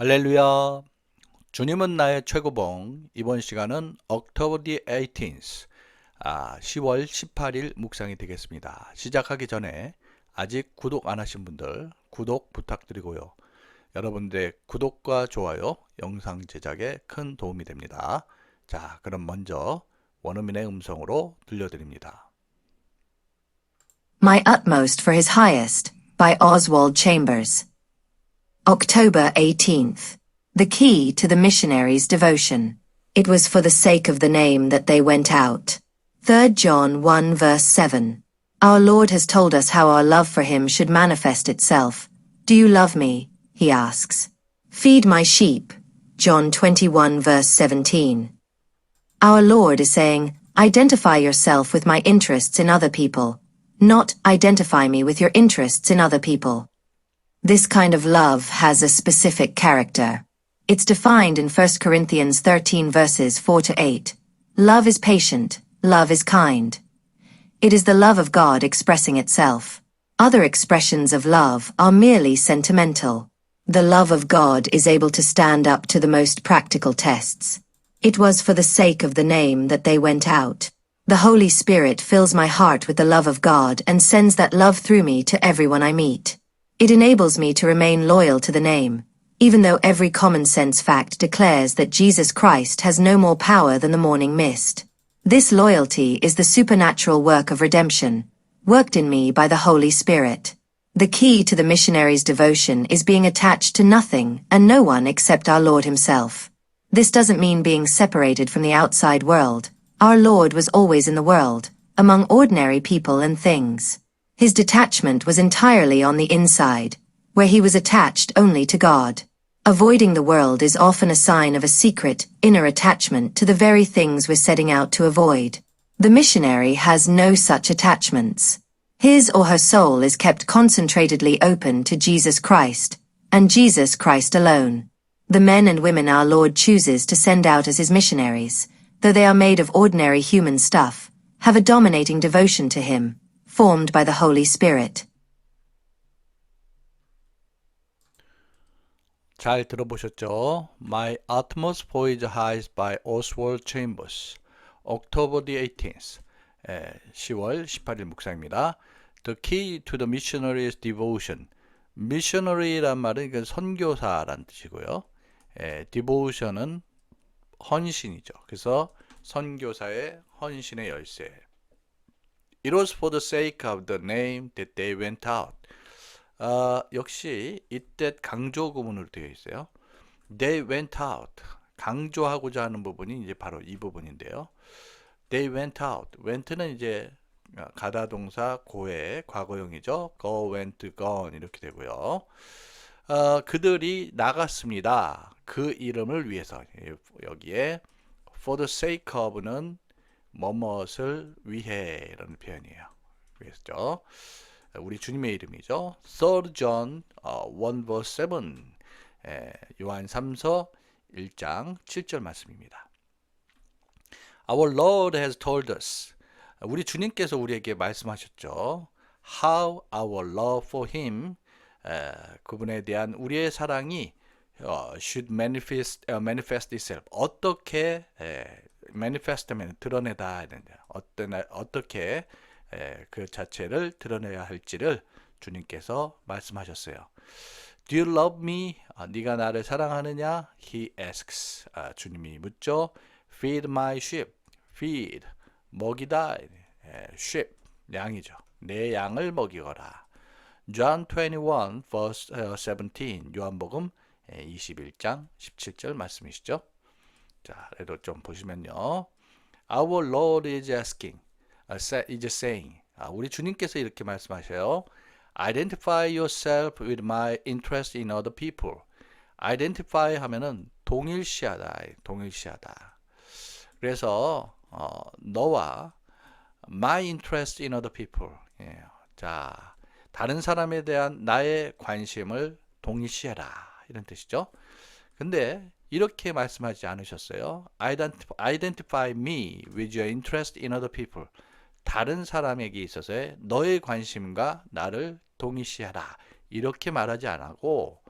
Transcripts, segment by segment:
할렐루야. 주님은 나의 최고봉. 이번 시간은 October the 18th, 아, 10월 18일 묵상이 되겠습니다. 시작하기 전에 아직 구독 안 하신 분들 구독 부탁드리고요. 여러분들의 구독과 좋아요, 영상 제작에 큰 도움이 됩니다. 자, 그럼 먼저 원어민의 음성으로 들려드립니다. My Utmost for His Highest by Oswald Chambers. October 18th. The Key to the Missionary's Devotion. It was for the sake of the name that they went out. 3 John 1 verse 7. Our Lord has told us how our love for Him should manifest itself. Do you love me? He asks. Feed my sheep. John 21 verse 17. Our Lord is saying, identify yourself with my interests in other people, not identify me with your interests in other people. This kind of love has a specific character. It's defined in 1 Corinthians 13 verses 4 to 8. Love is patient, love is kind. It is the love of God expressing itself. Other expressions of love are merely sentimental. The love of God is able to stand up to the most practical tests. It was for the sake of the name that they went out. The Holy Spirit fills my heart with the love of God and sends that love through me to everyone I meet. It enables me to remain loyal to the name, even though every common sense fact declares that Jesus Christ has no more power than the morning mist. This loyalty is the supernatural work of redemption, worked in me by the Holy Spirit. The key to the missionary's devotion is being attached to nothing and no one except our Lord Himself. This doesn't mean being separated from the outside world. Our Lord was always in the world, among ordinary people and things. His detachment was entirely on the inside, where he was attached only to God. Avoiding the world is often a sign of a secret, inner attachment to the very things we're setting out to avoid. The missionary has no such attachments. His or her soul is kept concentratedly open to Jesus Christ, and Jesus Christ alone. The men and women our Lord chooses to send out as his missionaries, though they are made of ordinary human stuff, have a dominating devotion to him, formed by the Holy Spirit. 잘 들어보셨죠? My Utmost Voyage Highs by Oswald Chambers. October the 18th. 에, 10월 18일 묵상입니다. The key to the missionary's devotion. missionary란 말은 이건 선교사란 뜻이고요. 에, devotion은 헌신이죠. 그래서 선교사의 헌신의 열쇠. It was for the sake of the name that they went out. 아, 역시 이때 강조 구문으로 되어 있어요. They went out. 강조하고자 하는 부분이 이제 바로 이 부분인데요. They went out. went는 이제 가다 동사 고의 과거형이죠. go, went, gone 이렇게 되고요. 어, 그들이 나갔습니다. 그 이름을 위해서 여기에 for the sake of는 뭐뭇을 위해 이런 표현이에요. 그래서 우리 주님의 이름이죠. 3 John 1 verse 7 에, 요한 3서 1장 7절 말씀입니다. Our Lord has told us 우리 주님께서 우리에게 말씀하셨죠. How our love for Him 에, 그분에 대한 우리의 사랑이 어, should manifest, uh, manifest itself 어떻게 에, manifest면 드러내다 어떤 어떻게 에, 그 자체를 드러내야 할지를 주님께서 말씀하셨어요. Do you love me? 아, 네가 나를 사랑하느냐? He asks. 아, 주님이 묻죠. Feed my sheep. Feed 먹이다. 에, sheep 양이죠. 내 양을 먹이거라. John 21 verse 17 요한복음 21장 17절 말씀이시죠. 자, 그래도 좀 보시면요. Our Lord is asking, is saying. 아, 우리 주님께서 이렇게 말씀하셔요. Identify yourself with my interest in other people. Identify 하면은 동일시하다, 동일시하다. 그래서 어, 너와 my interest in other people. 예. 자, 다른 사람에 대한 나의 관심을 동일시해라 이런 뜻이죠. 근데 이렇게 말씀하지 않으셨어요. Identify me with your interest in other people. 다른 사람에게 있어서의 너의 관심과 나를 동일시하라. 이렇게 말하지 않고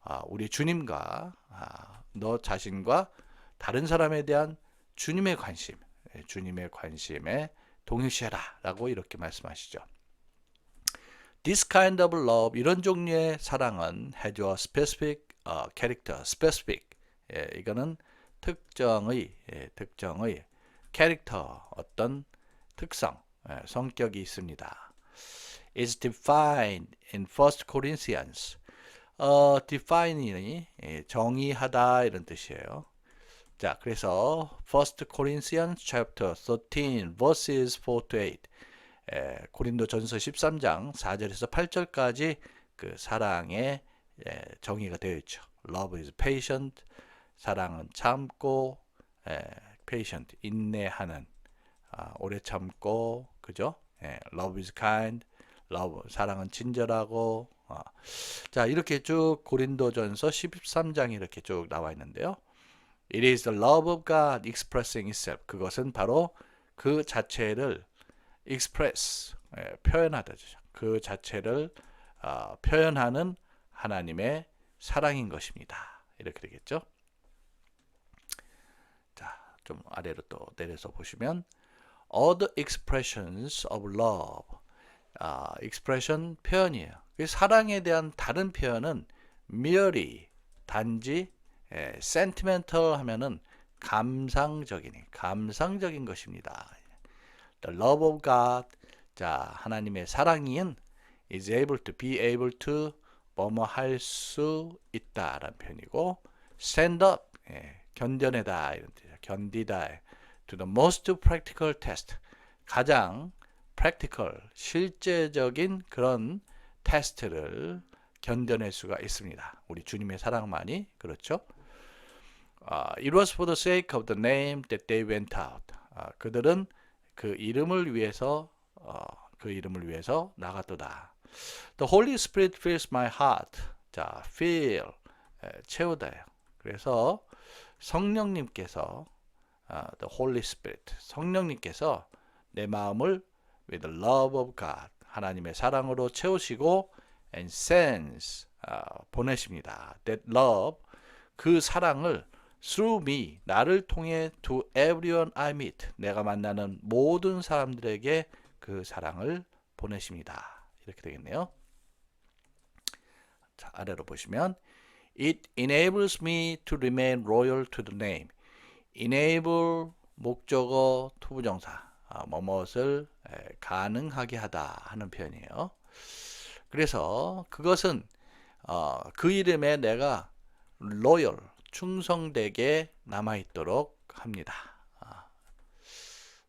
아, 우리 주님과 아, 너 자신과 다른 사람에 대한 주님의 관심, 예, 주님의 관심에 동일시해라라고 이렇게 말씀하시죠. This kind of love, 이런 종류의 사랑은 has a specific uh, character, specific. 예, 이거는 특정의, 예, 특정의 캐릭터, 어떤 특성, 예, 성격이 있습니다. is defined in 1 Corinthians. 어, define이 예, 정의하다 이런 뜻이에요. 자, 그래서 1 Corinthians chapter 13 verses 4 to 8. 에, 고린도 전서 13장 4절에서 8절까지 그 사랑의 에, 정의가 되어 있죠. Love is patient. 사랑은 참고, 에, patient 인내하는, 아, 오래 참고, 그죠? 에, love is kind. love 사랑은 친절하고. 아. 자 이렇게 쭉 고린도전서 13장이 이렇게 쭉 나와 있는데요. It is the love of God expressing itself. 그것은 바로 그 자체를 express 예, 표현하다죠. 그 자체를 어, 표현하는 하나님의 사랑인 것입니다. 이렇게 되겠죠. 자, 좀 아래로 또 내려서 보시면 other expressions of love. 아, expression 표현이에요. 그 사랑에 대한 다른 표현은 merely 단지 예, sentimental 하면은 감상적이니 감상적인 것입니다. The love of God 자 하나님의 사랑인 is able to be able to 뭐뭐 할 수 있다라는 표현이고 stand up 예, 견뎌내다 이런 뜻이죠. 견디다 to the most practical test 가장 practical 실제적인 그런 테스트를 견뎌낼 수가 있습니다. 우리 주님의 사랑만이 그렇죠. 아, it was for the sake of the name that they went out. 아, 그들은 그 이름을 위해서 어, 그 이름을 위해서 나갔도다. The Holy Spirit fills my heart. 자, fill 에, 채우다요. 그래서 성령님께서 아, the Holy Spirit 성령님께서 내 마음을 with the love of God 하나님의 사랑으로 채우시고 and sends 아, 보내십니다. That love 그 사랑을 through me 나를 통해 to everyone I meet 내가 만나는 모든 사람들에게 그 사랑을 보내십니다. 이렇게 되겠네요. 자, 아래로 보시면 It enables me to remain loyal to the name. Enable 목적어 투부정사 아, 뭐뭇을 에, 가능하게 하다 하는 표현이에요. 그래서 그것은 어, 그 이름에 내가 loyal 충성되게 남아 있도록 합니다. 아,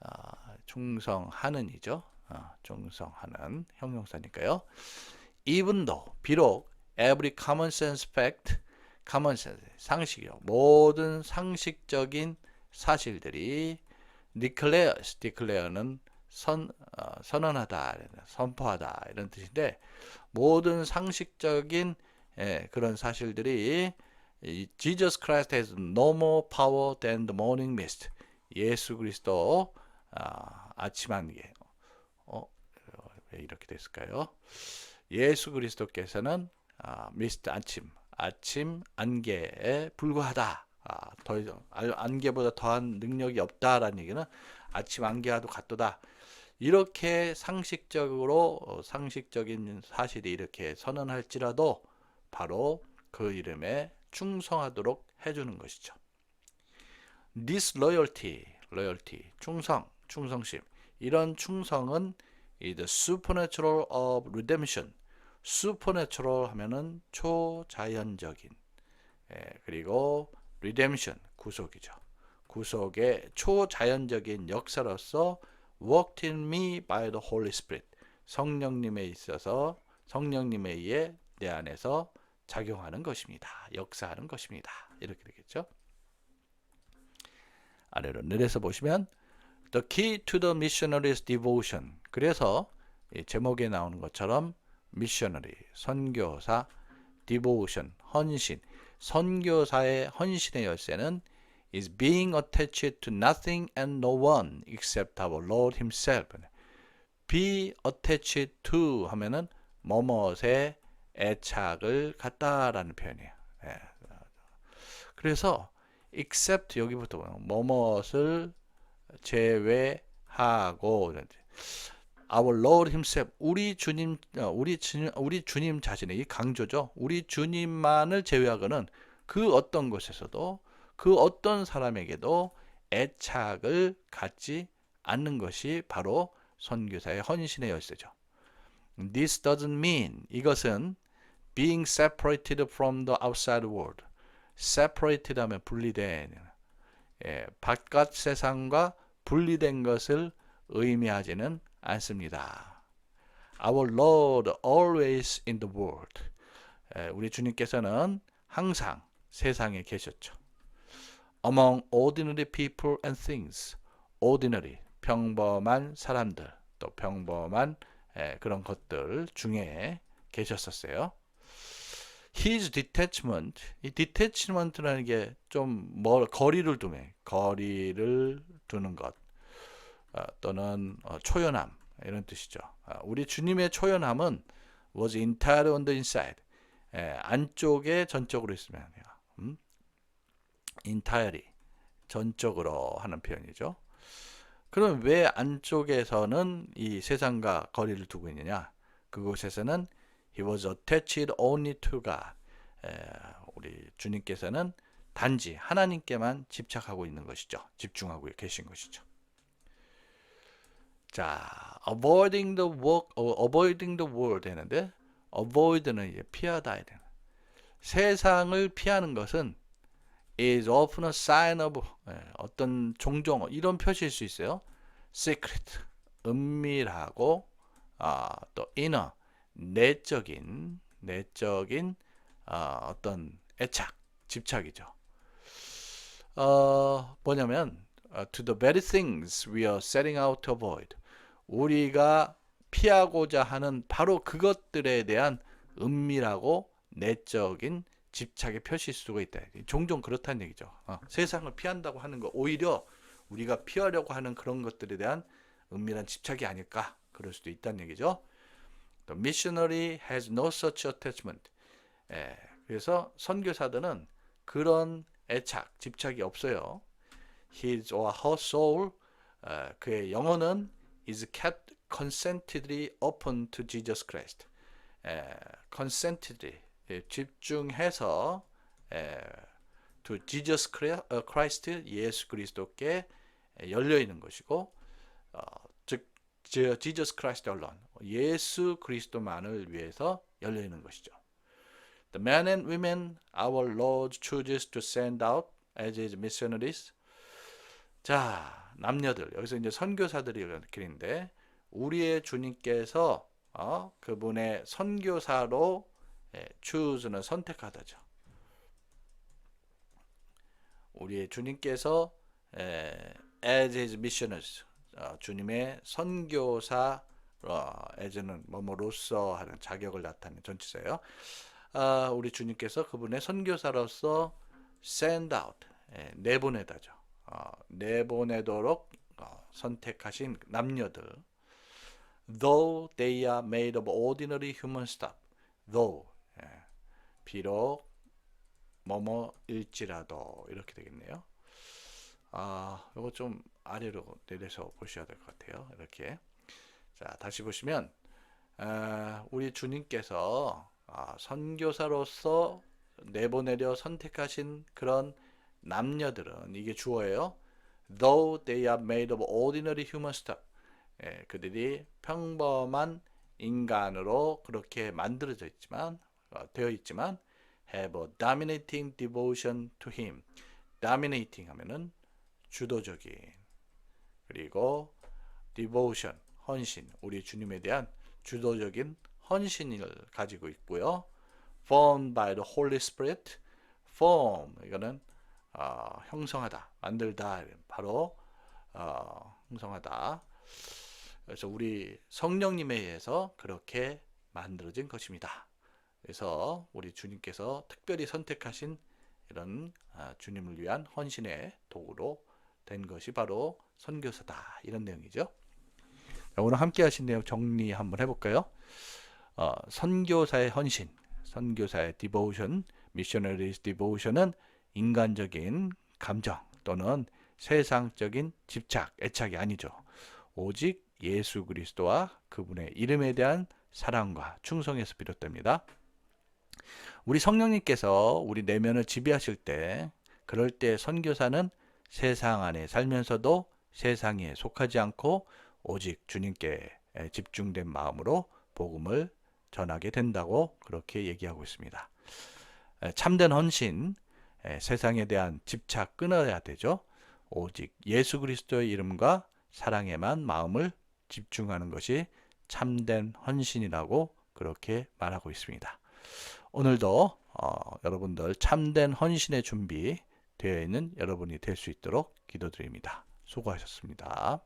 아, 충성하는이죠. 아, 충성하는 형용사니까요. Even though 비록 every common sense fact, common sense 상식이요. 모든 상식적인 사실들이 declares, declare는 선 어, 선언하다, 선포하다 이런 뜻인데 모든 상식적인 예, 그런 사실들이 이 Jesus Christ has no more power than the morning mist. 예수 그리스도 아, 아침 안개. 어, 왜 이렇게 됐을까요? 예수 그리스도께서는 아, 미스트 아침, 아침 안개에 불과하다. 아, 더 이상 안개보다 더한 능력이 없다라는 얘기는 아침 안개와도 같도다. 이렇게 상식적으로 어, 상식적인 사실이 이렇게 선언할지라도 바로 그 이름에 충성하도록 해주는 것이죠. This loyalty, loyalty, 충성, 충성심. 이런 충성은 is the supernatural of redemption. Supernatural 하면은 초자연적인. 예, 그리고 redemption, 구속이죠. 구속의 초자연적인 역사로서 worked in me by the Holy Spirit. 성령님에 있어서 성령님에 의해 내 안에서 작용하는 것입니다. 역사하는 것입니다. 이렇게 되겠죠. 아래로 내려서 보시면 The key to the missionary's devotion. 그래서 이 제목에 나오는 것처럼 missionary, 선교사, devotion, 헌신, 선교사의 헌신의 열쇠는 is being attached to nothing and no one except our Lord Himself. be attached to 하면은 뭐뭇에 애착을 갖다라는 표현이에요. 예. 그래서 except 여기부터 뭐뭇을 제외하고 our Lord Himself 우리 주님 어, 우리 주님 우리 주님 자신의 이 강조죠. 우리 주님만을 제외하고는 그 어떤 곳에서도 그 어떤 사람에게도 애착을 갖지 않는 것이 바로 선교사의 헌신의 열쇠죠. This doesn't mean 이것은 being separated from the outside world. separated 하면 분리된 예, 바깥 세상과 분리된 것을 의미하지는 않습니다. Our Lord always in the world. 예, 우리 주님께서는 항상 세상에 계셨죠. Among ordinary people and things. ordinary 평범한 사람들 또 평범한 예, 그런 것들 중에 계셨었어요. His detachment, 이 detachment라는 게좀뭐 거리를 두면 거리를 두는 것 어, 또는 어, 초연함 이런 뜻이죠. 어, 우리 주님의 초연함은 was entirely on the inside. 예, 안쪽에 전적으로 있으면 해요. 음? entirely 전적으로 하는 표현이죠. 그럼 왜 안쪽에서는 이 세상과 거리를 두고 있느냐? 그곳에서는 he was attached only to God. 에, 우리 주님께서는 단지 하나님께만 집착하고 있는 것이죠. 집중하고 계신 것이죠. 자, avoiding the work, 어, avoiding the world 되는데 avoid는 이제 피하다 야 되는. 세상을 피하는 것은 is often a sign of 예, 어떤 종종 이런 표시일 수 있어요. secret 은밀하고 아, 또 inner 내적인 내적인 아, 어떤 애착 집착이죠. 어, 뭐냐면 어, to the very things we are setting out to avoid 우리가 피하고자 하는 바로 그것들에 대한 은밀하고 내적인 집착의 표시일 수가 있다. 종종 그렇다는 얘기죠. 어, 세상을 피한다고 하는 거 오히려 우리가 피하려고 하는 그런 것들에 대한 은밀한 집착이 아닐까 그럴 수도 있다는 얘기죠. The missionary has no such attachment. 예, 그래서 선교사들은 그런 애착, 집착이 없어요. His or her soul, 어, 그의 영혼은 is kept consentedly open to Jesus Christ. 예, consentedly 예, 집중해서 예, to Jesus Christ 예수 그리스도께 열려 있는 것이고 어, 즉 Jesus Christ alone 예수 그리스도만을 위해서 열려 있는 것이죠. The men and women our Lord chooses to send out as his missionaries. 자, 남녀들 여기서 이제 선교사들이 길인데 우리의 주님께서 어, 그분의 선교사로 예, choose는 선택하다죠. 우리의 주님께서 에, as his missioners 어, 주님의 선교사 어, as는 뭐뭐로서 하는 자격을 나타내는 전치사예요. 아, 우리 주님께서 그분의 선교사로서 send out 예, 내보내다죠. 어, 내보내도록 어, 선택하신 남녀들 though they are made of ordinary human stuff though 예, 비록 뭐뭐일지라도 이렇게 되겠네요. 아, 이거 좀 아래로 내려서 보셔야 될 것 같아요. 이렇게. 자, 다시 보시면 아, 우리 주님께서 아, 선교사로서 내보내려 선택하신 그런 남녀들은 이게 주어예요. Though they are made of ordinary human stuff. 예, 그들이 평범한 인간으로 그렇게 만들어져 있지만 어, 되어 있지만 have a dominating devotion to him. dominating 하면은 주도적인 그리고 devotion 헌신 우리 주님에 대한 주도적인 헌신을 가지고 있고요. formed by the Holy Spirit. form 이거는 어, 형성하다, 만들다 바로 어, 형성하다. 그래서 우리 성령님에 의해서 그렇게 만들어진 것입니다. 그래서 우리 주님께서 특별히 선택하신 이런 아, 주님을 위한 헌신의 도구로 된 것이 바로 선교사다 이런 내용이죠. 자, 오늘 함께 하신 내용 정리 한번 해볼까요? 어, 선교사의 헌신, 선교사의 디보션, missionaries devotion은 인간적인 감정 또는 세상적인 집착, 애착이 아니죠. 오직 예수 그리스도와 그분의 이름에 대한 사랑과 충성에서 비롯됩니다. 우리 성령님께서 우리 내면을 지배하실 때 그럴 때 선교사는 세상 안에 살면서도 세상에 속하지 않고 오직 주님께 집중된 마음으로 복음을 전하게 된다고 그렇게 얘기하고 있습니다. 참된 헌신, 세상에 대한 집착 끊어야 되죠. 오직 예수 그리스도의 이름과 사랑에만 마음을 집중하는 것이 참된 헌신이라고 그렇게 말하고 있습니다. 오늘도 어, 여러분들 참된 헌신의 준비 되어 있는 여러분이 될 수 있도록 기도드립니다. 수고하셨습니다.